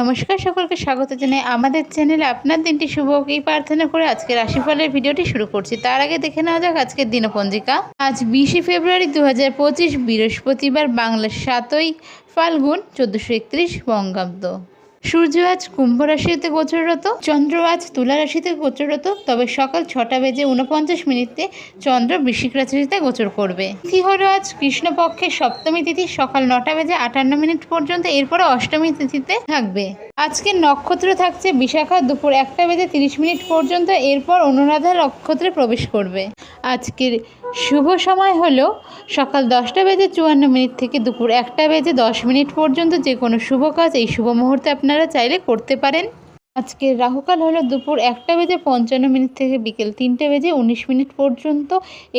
নমস্কার সকলকে, স্বাগত জানাই আমাদের চ্যানেলে আপনার দিনটি শুভ এই প্রার্থনা করে আজকে রাশিফলের ভিডিওটি শুরু করছি। তার আগে দেখে নেওয়া যাক আজকের দিনপঞ্জিকা। আজ বিশে ফেব্রুয়ারি দু হাজার পঁচিশ বৃহস্পতিবার, বাংলার সাতই ফাল্গুন, চোদ্দোশো একত্রিশ বঙ্গাব্দ। সূর্য আজ কুম্ভ রাশিতে গোচররত, চন্দ্র আজ তুলা রাশিতে গোচররত, তবে সকাল ছটা বেজে উনপঞ্চাশ মিনিটে চন্দ্র বৃশ্চিক রাশিতে গোচর করবে। তিথি হলো আজ কৃষ্ণপক্ষের সপ্তমী তিথি, সকাল নটা বেজে আটান্ন মিনিট পর্যন্ত এরপরে অষ্টমী তিথিতে থাকবে। আজকে নক্ষত্র থাকছে বিশাখা, দুপুর একটা বেজে তিরিশ মিনিট পর্যন্ত, এরপর অনুরাধা নক্ষত্রে প্রবেশ করবে। আজকের শুভ সময় হলো সকাল দশটা বেজে চুয়ান্ন মিনিট থেকে দুপুর একটা বেজে দশ মিনিট পর্যন্ত যে কোনো শুভ কাজ এই শুভ মুহূর্তে আপনারা চাইলে করতে পারেন। আজকের রাহুকাল হলো দুপুর একটা বেজে পঞ্চান্ন মিনিট থেকে বিকেল তিনটে বেজে উনিশ মিনিট পর্যন্ত।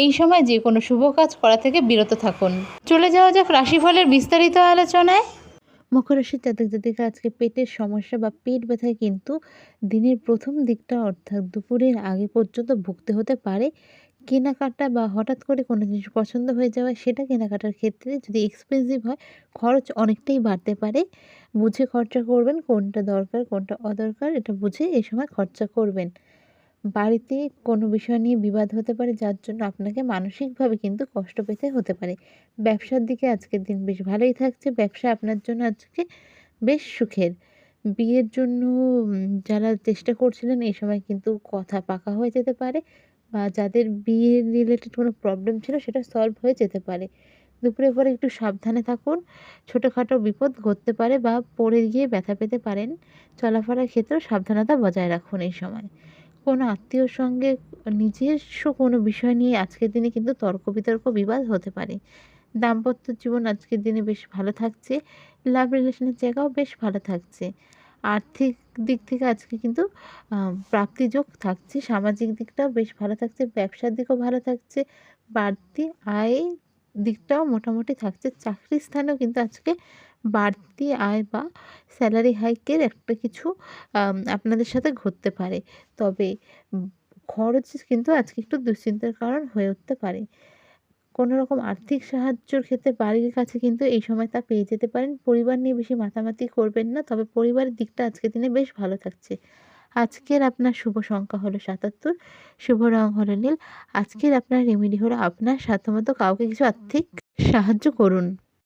এই সময় যে কোনো শুভ কাজ করা থেকে বিরত থাকুন। চলে যাওয়া যাক রাশিফলের বিস্তারিত আলোচনায়। মকর রাশির জাতক জাতিকা, আজকে পেটের সমস্যা বা পেট ব্যথায় কিন্তু দিনের প্রথম দিকটা অর্থাৎ দুপুরের আগে পর্যন্ত ভুগতে হতে পারে। কেনাকাটা বা হঠাৎ করে কোনো জিনিস পছন্দ হয়ে যাওয়া, সেটা কেনাকাটার ক্ষেত্রে যদি এক্সপেন্সিভ হয়, খরচ অনেকটাই বাড়তে পারে। বুঝে খরচা করবেন, কোনটা দরকার, কোনটা অদরকার, এটা বুঝে এই সময় খরচা করবেন। বাড়িতে কোনো বিষয় নিয়ে বিবাদ হতে পারে, যার জন্য আপনাকে মানসিকভাবে কিন্তু কষ্ট পেতে হতে পারে। ব্যবসার দিকে আজকের দিন বেশ ভালোই থাকছে, ব্যবসা আপনার জন্য আজকে বেশ সুখের। বিয়ের জন্য যারা চেষ্টা করছিলেন, এই সময় কিন্তু কথা পাকা হয়ে যেতে পারে। বা যাদের বিয়ে রিলেটেড কোনো প্রবলেম ছিল সেটা সলভ হয়ে যেতে পারে। দুপুরের পরে একটু সাবধানে থাকুন, ছোটোখাটো বিপদ ঘটতে পারে বা পড়ে গিয়ে ব্যথা পেতে পারেন। চলাফেরার ক্ষেত্রেও সাবধানতা বজায় রাখুন এই সময়। কোনো আত্মীয়র সঙ্গে নিজস্ব কোনো বিষয় নিয়ে আজকের দিনে কিন্তু তর্ক বিতর্ক বিবাদ হতে পারে। দাম্পত্য জীবন আজকের দিনে বেশ ভালো থাকছে। লাভ রিলেশনের জায়গাও বেশ ভালো থাকছে। আর্থিক দিক থেকে আজকে কিন্তু প্রাপ্তিযোগ থাকছে, সামাজিক দিকটাও বেশ ভালো থাকছে, ব্যবসার দিকও ভালো থাকছে, বাড়তি আয় দিকটাও মোটামুটি থাকছে, চাকরির স্থানেও কিন্তু আজকে বাড়তি আয় বা স্যালারি হাইকের একটা কিছু আপনাদের সাথে ঘটতে পারে। তবে খরচ কিন্তু আজকে একটু দুশ্চিন্তার কারণ হয়ে উঠতে পারে। কোনো রকম আর্থিক সাহায্যর ক্ষেত্রে বাড়ির কাছে কিন্তু এই সময় তা পেয়ে যেতে পারেন। পরিবার নিয়ে বেশি মাতামাতি করবেন না, তবে পরিবারের দিকটা আজকের দিনে বেশ ভালো থাকছে। আজকের আপনার শুভ সংখ্যা হলো সাতাত্তর, শুভ রং হলো নীল। আজকের আপনার রেমিডি হলো আপনার সাধ্যমতো কাউকে কিছু আর্থিক সাহায্য করুন।